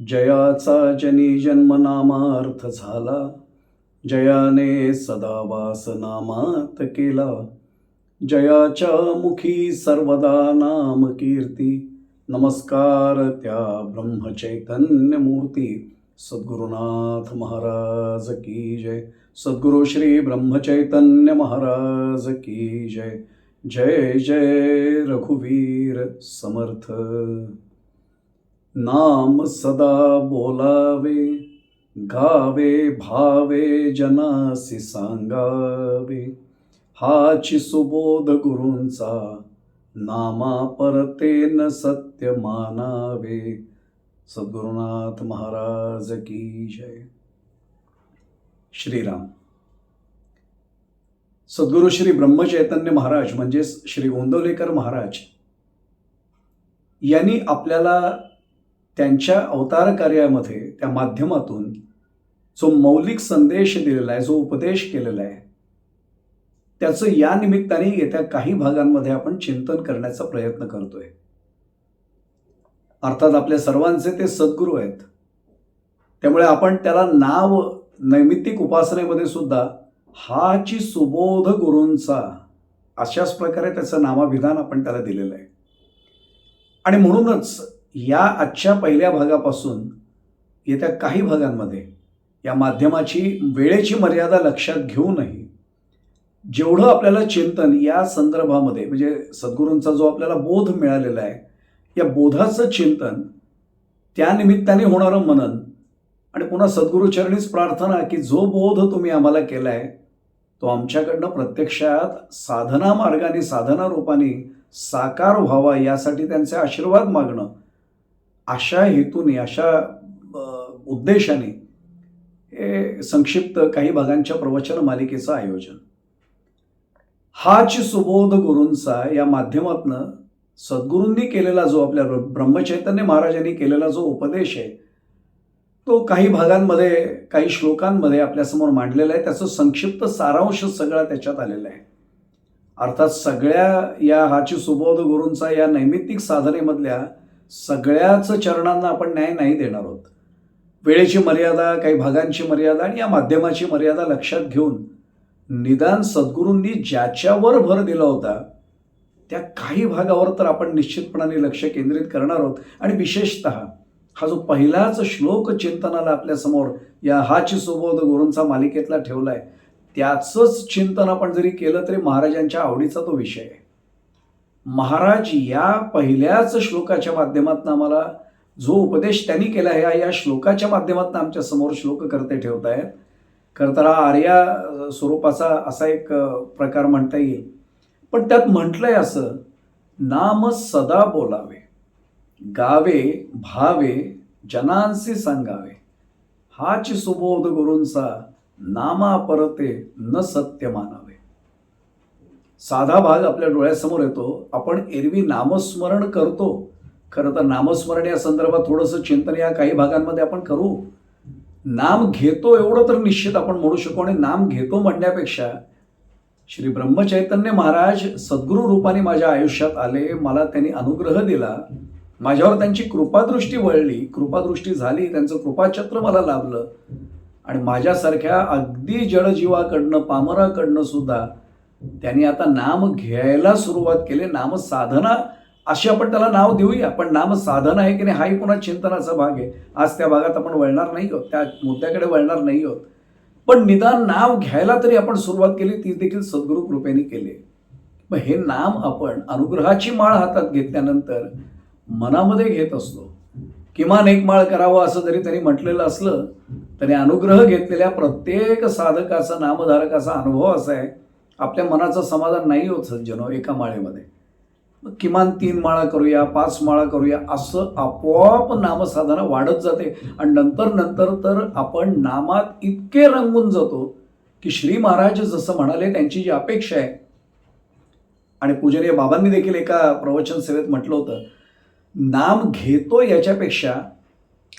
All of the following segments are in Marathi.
जयाचा जनी जन्मनामार्थ झाला. जयाने सदा वास नामात केला. जयाच्या मुखी सर्वदा नाम कीर्ती. नमस्कार त्या ब्रह्मचैतन्य मूर्ती सद्गुरुनाथ महाराज की जय. सद्गुरु श्री ब्रह्मचैतन्य महाराज की जय. जय जय रघुवीर समर्थ. नाम सदा बोलावे गावे भावे जनासी सांगावे. हाची सुबोध गुरूंचा नामा परते न सत्य मानावे. सद्गुरुनाथ महाराज की जय. श्रीराम. सद्गुरु श्री ब्रह्मचैतन्य महाराज म्हणजेच श्री गोंदवलेकर महाराज यांनी आपल्याला त्यांच्या अवतार कार्यामध्ये त्या माध्यमातून जो मौलिक संदेश दिलेला आहे जो उपदेश केलेला आहे त्याचं या निमित्ताने येत्या काही भागांमध्ये आपण चिंतन करण्याचा प्रयत्न करतोय. अर्थात आपल्या सर्वांचे ते सद्गुरू आहेत. त्यामुळे आपण त्याला नाव नैमित्तिक उपासनेमध्ये सुद्धा हाची सुबोध गुरूंचा अशाच प्रकारे त्याचं नामाभिधान आपण त्याला दिलेलं आहे. आणि म्हणूनच या आजच्या पहिल्या भागापासून येत्या काही भागांमध्ये या माध्यमाची वेळेची मर्यादा लक्षात घेऊनही जेवढं आपल्याला चिंतन या संदर्भामध्ये म्हणजे सद्गुरूंचा जो आपल्याला बोध मिळालेला आहे या बोधाचं चिंतन त्यानिमित्ताने होणारं मनन आणि पुन्हा सद्गुरूचरणीच प्रार्थना की जो बोध तुम्ही आम्हाला केला आहे तो आमच्याकडनं प्रत्यक्षात साधना मार्गाने साधना रूपाने साकार व्हावा यासाठी त्यांचे आशीर्वाद मागणं अशा हेतूने अशा उद्देशाने हे संक्षिप्त काही भागांच्या प्रवचन मालिकेचं आयोजन. हाच सुबोध गुरूंचा या माध्यमातनं सद्गुरूंनी केलेला जो आपल्या ब्रह्मचैतन्य महाराजांनी केलेला जो उपदेश आहे तो काही भागांमध्ये काही श्लोकांमध्ये आपल्यासमोर मांडलेला आहे. त्याचं संक्षिप्त सारांश सगळा त्याच्यात आलेला आहे. अर्थात सगळ्या या हाची सुबोध गुरूंचा या नैमित्तिक साधनेमधल्या सगळ्याच चरणांना आपण न्याय नाही देणार आहोत. वेळेची मर्यादा काही भागांची मर्यादा आणि या माध्यमाची मर्यादा लक्षात घेऊन निदान सद्गुरूंनी ज्याच्यावर भर दिला होता त्या काही भागावर तर आपण निश्चितपणाने लक्ष केंद्रित करणार आहोत. आणि विशेषत हा जो पहिलाच श्लोक चिंतनाला आपल्यासमोर या हाच सुबोध गुरूंचा मालिकेतला ठेवला आहे त्याचंच चिंतन आपण जरी केलं तरी महाराजांच्या आवडीचा तो विषय आहे. महाराज या पहिल्याच श्लोकाच्या माध्यमातून आम्हाला जो उपदेश त्यांनी केला आहे या श्लोकाच्या माध्यमातून आमच्यासमोर श्लोक करते ठेवत आहेत. खरं तर आर्या स्वरूपाचा असा एक प्रकार म्हणता येईल. पण त्यात म्हटलंय असं नाम सदा बोलावे गावे भावे जनांसी सांगावे. हाच सुबोध गुरूंचा नामा परते न सत्य मानावे साधा भाग आपल्या डोळ्यासमोर येतो. आपण एरवी नामस्मरण करतो. खरं तर नामस्मरण या संदर्भात थोडंसं चिंतन या काही भागांमध्ये आपण करू. नाम घेतो एवढं तर निश्चित आपण म्हणू शकू आणि नाम घेतो म्हणण्यापेक्षा श्री ब्रह्मचैतन्य महाराज सद्गुरू रूपाने माझ्या आयुष्यात आले मला त्यांनी अनुग्रह दिला. माझ्यावर त्यांची कृपादृष्टी वळली. कृपादृष्टी झाली त्यांचं कृपाछत्र मला लाभलं. आणि माझ्यासारख्या अगदी जडजीवाकडनं पामराकडनं सुद्धा त्यांनी आता नाम घ्यायला सुरुवात केली. नामसाधना अशी आपण त्याला नाव देऊया. पण नामसाधना आहे की नाही हाही पुन्हा चिंतनाचा भाग आहे. आज त्या भागात आपण वळणार नाही आहोत. त्या मुद्द्याकडे वळणार नाही आहोत. पण निदान नाव घ्यायला तरी आपण सुरुवात केली ती देखील सद्गुरू कृपेने केली. मग हे नाम आपण अनुग्रहाची माळ हातात घेतल्यानंतर मनामध्ये घेत असतो. किमान एक माळ करावं असं जरी त्यांनी म्हटलेलं असलं तरी अनुग्रह घेतलेल्या प्रत्येक साधकाचा नामधारकाचा अनुभव असा आहे आपल्या मनाचं समाधान नाही होत सज्जनो एका माळेमध्ये. किमान तीन माळा करूया पाच माळा करूया असं आपोआप नामसाधना वाढत जाते. आणि नंतर नंतर तर आपण नामात इतके रंगून जातो की श्री महाराज जसं म्हणाले त्यांची जी अपेक्षा आहे. आणि पूजनीय बाबांनी देखील एका प्रवचन सेवेत म्हटलं होतं नाम घेतो याच्यापेक्षा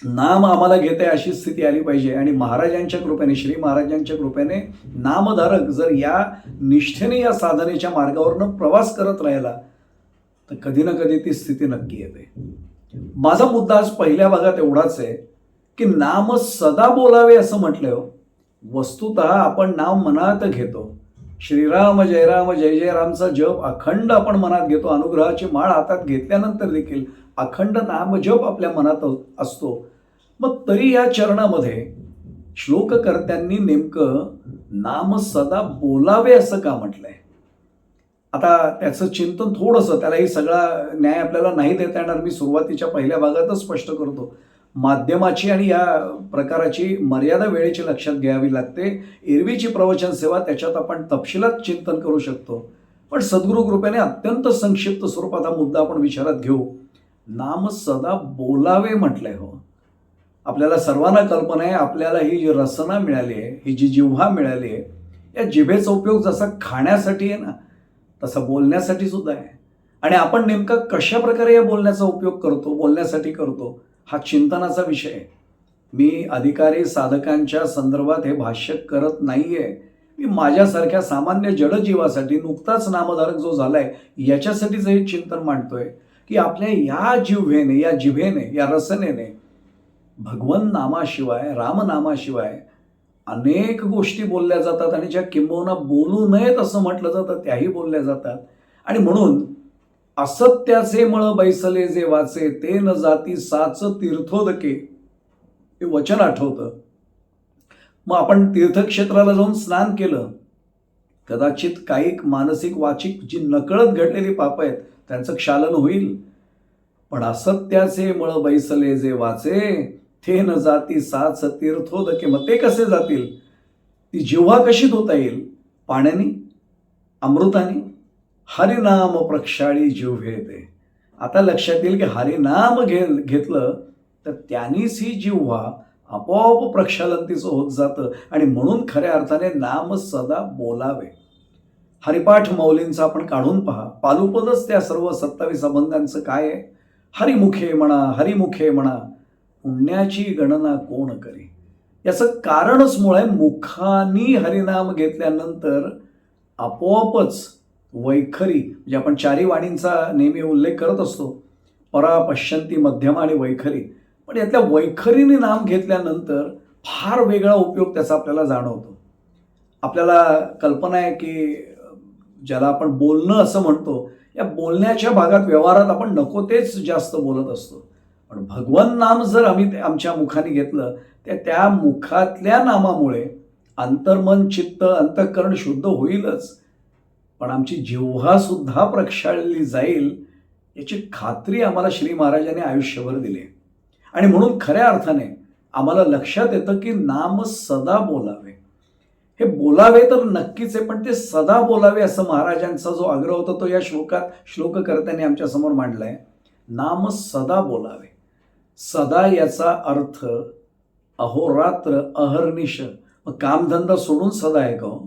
नाम आम्हाला घेते अशी स्थिती आली पाहिजे. आणि महाराजांच्या कृपेने श्री महाराजांच्या कृपेने नामधारक जर या निष्ठेने या साधनेच्या मार्गावरनं प्रवास करत राहिला तर कधी ना कधी ती स्थिती नक्की येते. माझा मुद्दा आज पहिल्या भागात एवढाच आहे की नाम सदा बोलावे असं म्हटलं हो वस्तुत आपण नाव मनात घेतो. श्रीराम जय राम जय जय रामचा जप अखंड आपण मनात घेतो. अनुग्रहाची माळ हातात घेतल्यानंतर देखील अखंड नामजप आपल्या मनात असतो. मग तरी या चरणामध्ये श्लोककर्त्यांनी नेमकं नाम सदा बोलावे असं का म्हटलंय? आता त्याचं चिंतन थोडंसं त्यालाही सगळा न्याय आपल्याला नाही देता येणार. मी सुरुवातीच्या पहिल्या भागातच स्पष्ट करतो. माध्यमाची आणि या प्रकाराची मर्यादा वेळेची लक्षात घ्यावी लागते. एरवीची प्रवचन सेवा त्याच्यात आपण तपशिलात चिंतन करू शकतो. पण सद्गुरू कृपेने अत्यंत संक्षिप्त स्वरूपात हा मुद्दा आपण विचारात घेऊ. नाम सदा बोलावे म्हटलंय हो. आपल्याला सर्वांना कल्पना आहे आपल्याला ही जी रसना मिळाली आहे ही जी जिव्हा मिळाली आहे या जिभेचा उपयोग जसा खाण्यासाठी आहे ना तसा बोलण्यासाठी सुद्धा आहे. आणि आपण नेमका कशा प्रकारे या बोलण्याचा उपयोग करतो बोलण्यासाठी करतो हा चिंतनाचा विषय आहे. मी अधिकारी साधकांच्या संदर्भात हे भाष्य करत नाहीये. मी माझ्यासारख्या सामान्य जडजीवासाठी नुकताच नामधारक जो झाला आहे याच्यासाठीच हे चिंतन मांडतोय. की आपल्या या जिव्हेने या जिव्हेने या रसनेने भगवन नामाशिवाय रामनामाशिवाय अनेक गोष्टी बोलल्या जातात आणि ज्या किंबहुना बोलू नयेत असं म्हटलं जातं त्याही बोलल्या जातात. आणि म्हणून असत्याचे मळ बैसले जे वाचे ते न जाती साच तीर्थोदके. हे वचन आठवतं. मग आपण तीर्थक्षेत्राला जाऊन स्नान केलं. कदाचित काही मानसिक वाचिक जी नकळत घडलेली पाप आहेत त्यांचं क्षालन होईल. पण असत्याचे मळ बैसले जे वाचे थे न जाती साच तीर्थोदके मग ते कसे जातील? ती जिव्हा कशी धुता येईल? पाण्याने? अमृताने? हरिनाम प्रक्षाळी जीव ते आता लक्षात येईल की हरिनाम घे घेतलं तर त्यांनीच ही जिव्हा आपोआप प्रक्षालंतीचं होत जातं. आणि म्हणून खऱ्या अर्थाने नाम सदा बोलावे. हरिपाठ मौलींचा आपण काढून पहा. पालुपदच त्या सर्व सत्तावीस अभंगांचं काय आहे? हरिमुखे म्हणा हरिमुखे म्हणा पुण्याची गणना कोण करी? याचं कारणच मुळे मुखानी हरिनाम घेतल्यानंतर आपोआपच वैखरी म्हणजे आपण चारी वाणींचा नेहमी उल्लेख करत असतो. परा पश्यंती मध्यमा आणि वैखरी. पण यातल्या वैखरीने नाम घेतल्यानंतर फार वेगळा उपयोग त्याचा आपल्याला जाणवतो. आपल्याला कल्पना आहे की ज्याला आपण बोलणं असं म्हणतो या बोलण्याच्या भागात व्यवहारात आपण नको तेच जास्त बोलत असतो. पण भगवन नाम जर आम्ही ते आमच्या मुखाने घेतलं तर त्या मुखातल्या नामामुळे अंतर्मन चित्त अंतःकरण शुद्ध होईलच. पण आमची जिव्हासुद्धा प्रक्षाळली जाईल याची खात्री आम्हाला श्री महाराजांनी आयुष्यभर दिली. आणि म्हणून खऱ्या अर्थाने आम्हाला लक्षात येतं की नाम सदा बोलावे. हे बोलावे तर नक्कीच आहे पण ते सदा बोलावे असं महाराजांचा जो आग्रह होता तो या श्लोकात श्लोककर्त्यांनी आमच्यासमोर आहे नाम सदा बोलावे. सदा याचा अर्थ अहोरात्र अहर्निश. मग कामधंदा सोडून सदा आहे का हो?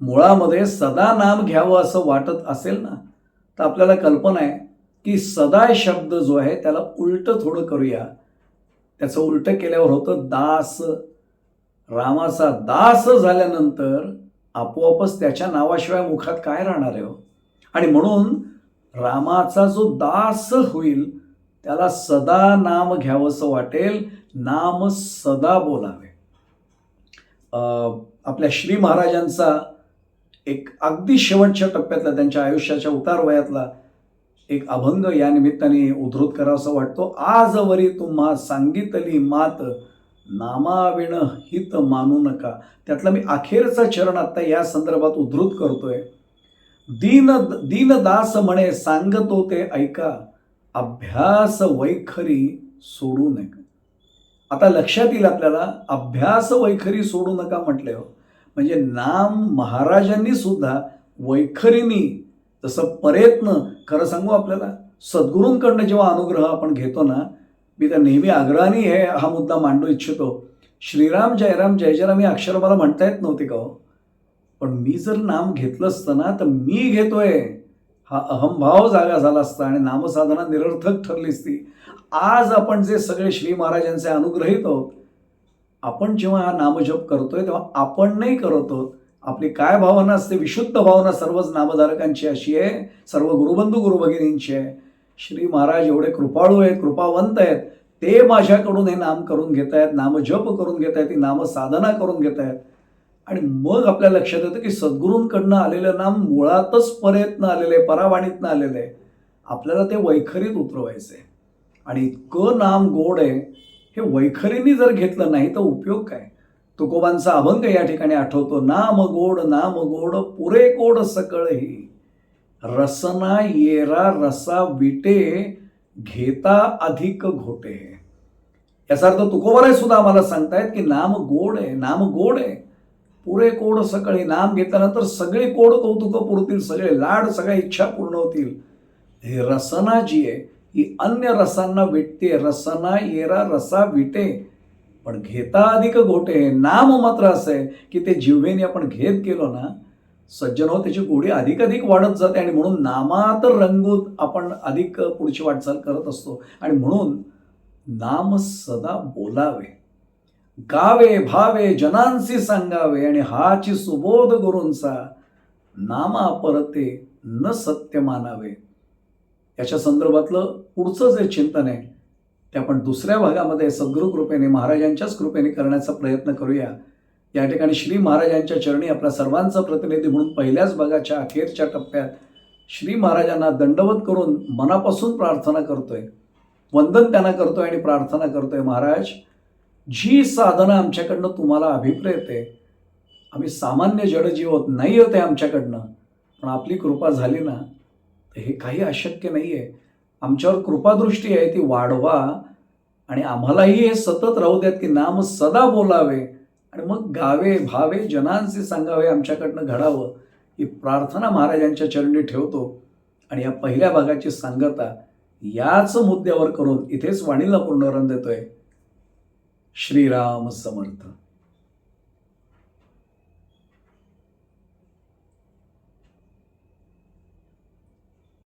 मुळामध्ये सदा नाम घ्यावं असं वाटत असेल ना तर आपल्याला कल्पना आहे की सदा शब्द जो आहे त्याला उलटं थोडं करूया. त्याचं उलटं केल्यावर होतं दास. रामाचा दास झाल्यानंतर आपोआपच त्याच्या नावाशिवाय मुखात काय राहणार आहे हो? आणि म्हणून रामाचा जो दास होईल त्याला सदा नाम घ्यावंसं वाटेल नाम सदा बोलावे. अं, आपल्या श्री महाराजांचा एक अगदी शेवटच्या टप्प्यातला त्यांच्या आयुष्याच्या उतार वयातला एक अभंग या निमित्ताने उद्धृत करावासा वाटतो. आजवरी तुम्हा सांगितली मात नामाविण हित मानू नका. त्यातला मी अखेरचा चरण आत्ता या संदर्भात उद्धृत करतोय. दीन दीनदास म्हणे सांगतो ते ऐका. अभ्यास वैखरी सोडू नका. आता लक्षात येईल आपल्याला अभ्यास वैखरी सोडू नका म्हटले हो. म्हणजे नाम महाराजांनी सुद्धा वैखरीनी जसं प्रयत्न खरं सांगू आपल्याला सद्गुरूंकडनं जेव्हा अनुग्रह आपण घेतो ना मी तर नेहमी आग्रहाने हे हा मुद्दा मांडू इच्छितो. श्रीराम जयराम जय जयराम हे अक्षर मला म्हणता येत नव्हती का हो? पण मी जर नाम घेतलं असतं ना तर मी घेतोय. हा अहमभाव जागा झाला असता आणि नामसाधना निरर्थक ठरली असती. आज आपण जे सगळे श्री महाराजांचे अनुग्रहित आहोत आपण जेव्हा हा नामजप करतोय तेव्हा आपण नाही करत आहोत. आपली काय भावना असते? विशुद्ध भावना सर्वच नामधारकांची अशी आहे. सर्व गुरुबंधू गुरुभगिनींची आहे. श्री महाराज एवढे कृपाळू आहेत कृपावंत आहेत. ते माझ्याकडून हे नाम करून घेत आहेत नामजप करून घेत आहेत ती नामसाधना करून घेत आहेत आणि मग आपल्या लक्षात येतं की सद्गुरूंकडनं आलेलं नाम मुळातच परेतनं आलेलं आहे परावाणीतनं आलेलं आहे. आपल्याला ते वैखरीत उतरवायचं आहे आणि इतकं नाम गोड आहे हे वैखरीने जर घेतलं नाही तर उपयोग काय? तुकोबांचा अभंग या ठिकाणी आठवतो नाम गोड नाम गोड पुरे गोड सकळ ही रसना येरा रसा विटे घेता अधिक घोटे. याचा अर्थ तुकोबाराय सुद्धा आम्हाला सांगतायत की नाम गोड आहे नाम गोड आहे. पुरे कोड सकळे नाम घेतल्यानंतर सगळे कोड कौतुक पुरतील सगळे लाड सगळ्या इच्छा पूर्ण होतील. ही रसना जी आहे ही अन्य रसांना विटते रसना येरा रसा विटे पण घेता अधिक घोटे. नाम मात्र असं आहे की ते जिव्हेने आपण घेत गेलो ना सज्जन हो त्याची गोडी अधिक अधिक वाढत जाते आणि म्हणून नामात रंगूत आपण अधिक पुढची वाटचाल करत असतो. आणि म्हणून नाम सदा बोलावे. गावे भावे जनांसी सांगावे आणि हाची सुबोध गुरूंचा नामा परते न सत्य मानावे. याच्या संदर्भातलं पुढचं जे चिंतन आहे ते आपण दुसऱ्या भागामध्ये सद्गुरू कृपेने महाराजांच्याच कृपेने करण्याचा प्रयत्न करूया. या ठिकाणी श्री महाराजांच्या चरणी आपल्या सर्वांचा प्रतिनिधी म्हणून पहिल्याच भागाच्या अखेरच्या टप्प्यात श्री महाराजांना दंडवत करून मनापासून प्रार्थना करतोय. वंदन त्यांना करतोय आणि प्रार्थना करतोय महाराज जी साधना आमच्याकडनं तुम्हाला अभिप्रेत आहे आम्ही सामान्य जडजीव होत नाही होते आमच्याकडनं पण आपली कृपा झाली ना तर हे काही अशक्य नाही आहे आमच्यावर कृपादृष्टी आहे ती वाढवा आणि आम्हालाही हे सतत राहू द्यात की नाम सदा बोलावे. आणि मग गावे भावे जनांचे सांगावे आमच्याकडनं घडावं ही प्रार्थना महाराजांच्या चरणी ठेवतो आणि या पहिल्या भागाची सांगता याच मुद्द्यावर करून इथेच वाणीला पूर्णवरण देतोय. श्रीराम समर्थ.